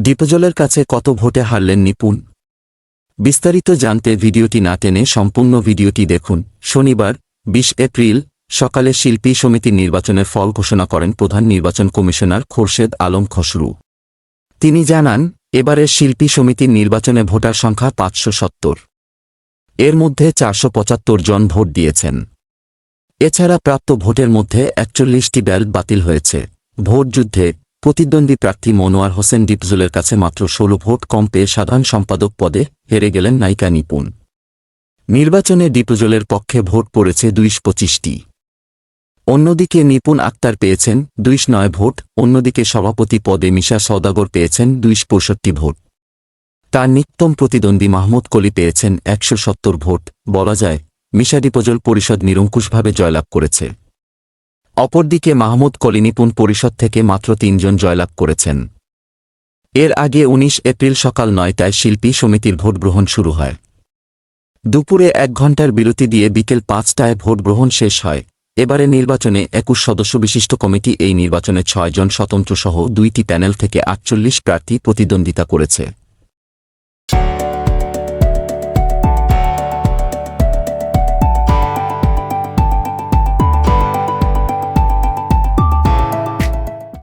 দীপজলের কাছে কত ভোটে হারলেন নিপুণ? বিস্তারিত জানতে ভিডিওটি না টেনে সম্পূর্ণ ভিডিওটি দেখুন। শনিবার, বিশ এপ্রিল, সকালে শিল্পী সমিতির নির্বাচনের ফল ঘোষণা করেন প্রধান নির্বাচন কমিশনার খোরশেদ আলম খসরু। তিনি জানান, এবারের শিল্পী সমিতির নির্বাচনে ভোটার সংখ্যা পাঁচশো সত্তর। এর মধ্যে চারশো পঁচাত্তর জন ভোট দিয়েছেন। এছাড়া প্রাপ্ত ভোটের মধ্যে একচল্লিশটি ব্যালট বাতিল হয়েছে। ভোট যুদ্ধে প্রতিদ্বন্দ্বী প্রার্থী মনোয়ার হোসেন ডিপজুলের কাছে মাত্র ষোলো ভোট কম পেয়ে সাধারণ সম্পাদক পদে হেরে গেলেন নায়িকা নিপুণ। নির্বাচনে ডিপজলের পক্ষে ভোট পড়েছে দুইশ পঁচিশটি। অন্যদিকে নিপুণ আক্তার পেয়েছেন দুইশ নয় ভোট, অন্যদিকে সভাপতি পদে মিশা সওদাগর পেয়েছেন দুইশ পঁয়ষট্টি ভোট। তার নিত্যম প্রতিদ্বন্দ্বী মাহমুদ কলি পেয়েছেন একশো সত্তর ভোট। বলা যায়, মিশা ডিপজল পরিষদ নিরঙ্কুশভাবে জয়লাভ করেছে। অপরদিকে মাহমুদ কলিনিপুন পরিষদ থেকে মাত্র তিনজন জয়লাভ করেছেন। এর আগে ১৯ এপ্রিল সকাল নয়টায় শিল্পী সমিতির ভোট গ্রহণ শুরু হয়। দুপুরে এক ঘণ্টার বিরতি দিয়ে বিকেল পাঁচটায় ভোট গ্রহণ শেষ হয়। এবারে নির্বাচনে একুশ সদস্য বিশিষ্ট কমিটি এই নির্বাচনে ছয়জন স্বতন্ত্র সহ দুইটি প্যানেল থেকে আটচল্লিশ প্রার্থী প্রতিদ্বন্দ্বিতা করেছে।